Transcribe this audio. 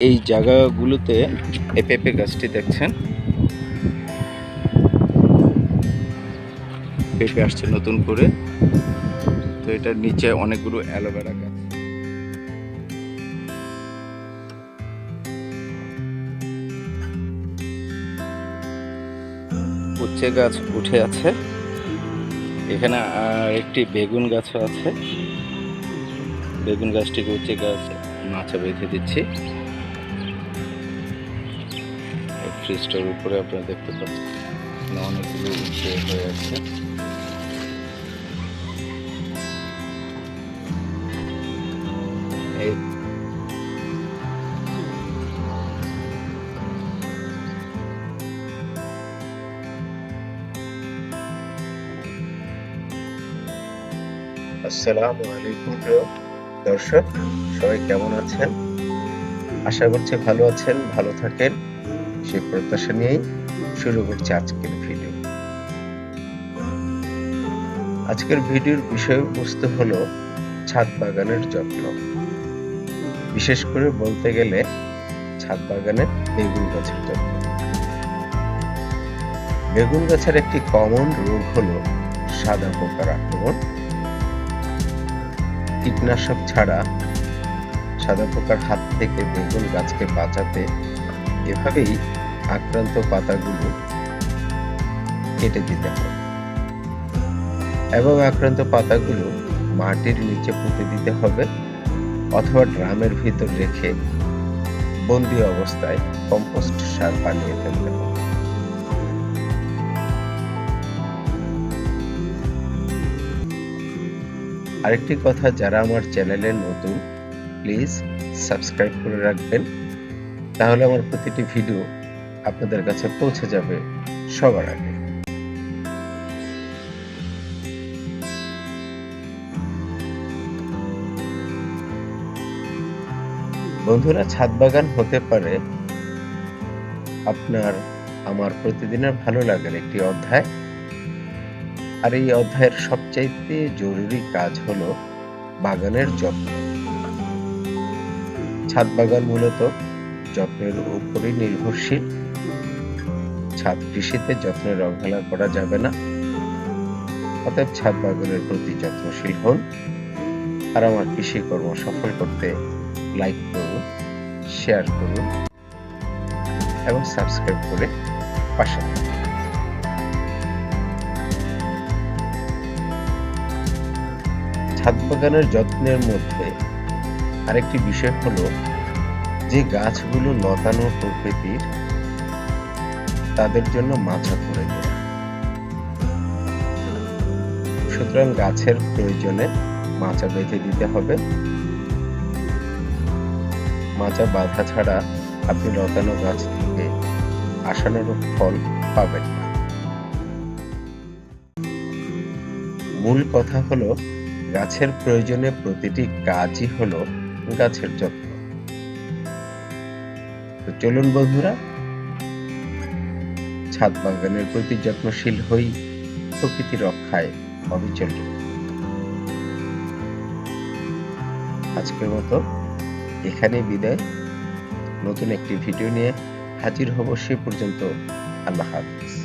এই জায়গাগুলোতে এই পেঁপে গাছটি দেখছেন। পেঁপে আসছে নতুন করে। তো এটার নিচে অনেকগুলো অ্যালোভেরা গাছ। উচ্ছে গাছ উঠে আছে। এখানে আর একটি বেগুন গাছও আছে। বেগুন গাছটিকে উচ্ছে গাছ মাছা বেঁধে দিচ্ছি। ফ্রিজটার উপরে আপনারা দেখতে পাচ্ছেন। অনেকগুলো উচ্ছে হয়ে আছে। আসসালামু আলাইকুম প্রিয় দর্শক, সবাই কেমন আছেন? আশা করছি ভালো আছেন, ভালো থাকেন। সেই প্রত্যাশা নিয়েই শুরু করছি আজকের ভিডিও আজকের ভিডিওর বিষয়বস্তু হলো ছাদ বাগানের যত্ন। বিশেষ করে বলতে গেলে ছাদ বাগানের বেগুন গাছের যত্ন। বেগুন গাছের একটি কমন রোগ হলো সাদা পোকার আক্রমণ। কীটনাশক ছাড়া সাদা পোকার হাত থেকে বেগুন গাছকে বাঁচাতে এভাবেই আক্রান্ত পাতাগুলো কেটে দিতে হবে এবং আক্রান্ত পাতাগুলো মাটির নিচে পুঁতে দিতে হবে অথবা ড্রামের ভিতর রেখে বন্দি অবস্থায় কম্পোস্ট সার বানিয়ে ফেলতে হবে। আরেকটি কথা, যারা আমার চ্যানেলে নতুন, প্লিজ সাবস্ক্রাইব করে রাখবেন। তাহলে আমার প্রতিটি ভিডিও আপনাদের কাছে পৌঁছে যাবে সবার আগে। বন্ধুরা, ছাদ বাগান হতে পারে আপনার আমার প্রতিদিনের ভালো লাগার একটি অধ্যায়। আর এই অধ্যায়ের সবচাইতে জরুরি কাজ হলো বাগানের যত্ন। ছাদ বাগান মূলত যত্নের উপরই নির্ভরশীল। ছাদ কৃষিতে যত্নের অবহেলা করা যাবে না। অতএব ছাদ বাগানের প্রতি যত্নশীল হন। আর আমার কৃষি কর্ম সফল করতে লাইক করুন শেয়ার করুন এবং সাবস্ক্রাইব করে পাশে ছাদ বাগানের যত্নের মধ্যে আরেকটি বিষয় হলো যে গাছগুলো লতানো প্রকৃতির, তাদের জন্য মাচা করে দেওয়া সুতরাং গাছের প্রয়োজনে মাচা বেঁধে দিতে হবে। মাচা বাঁধা ছাড়া আপনি লতানো গাছ থেকে আশানুরূপ ফল পাবেন না। মূল কথা হলো, গাছের প্রয়োজনে প্রতিটি কাজই হলো গাছের যত্ন। তো চলুন বন্ধুরা, ছাদ বাগানের প্রতি যত্নশীল হই প্রকৃতি রক্ষায় অবিচল। আজকের মতো এখানে বিদায়। নতুন একটি ভিডিও নিয়ে হাজির হব সে পর্যন্ত। আল্লাহ হাফিজ।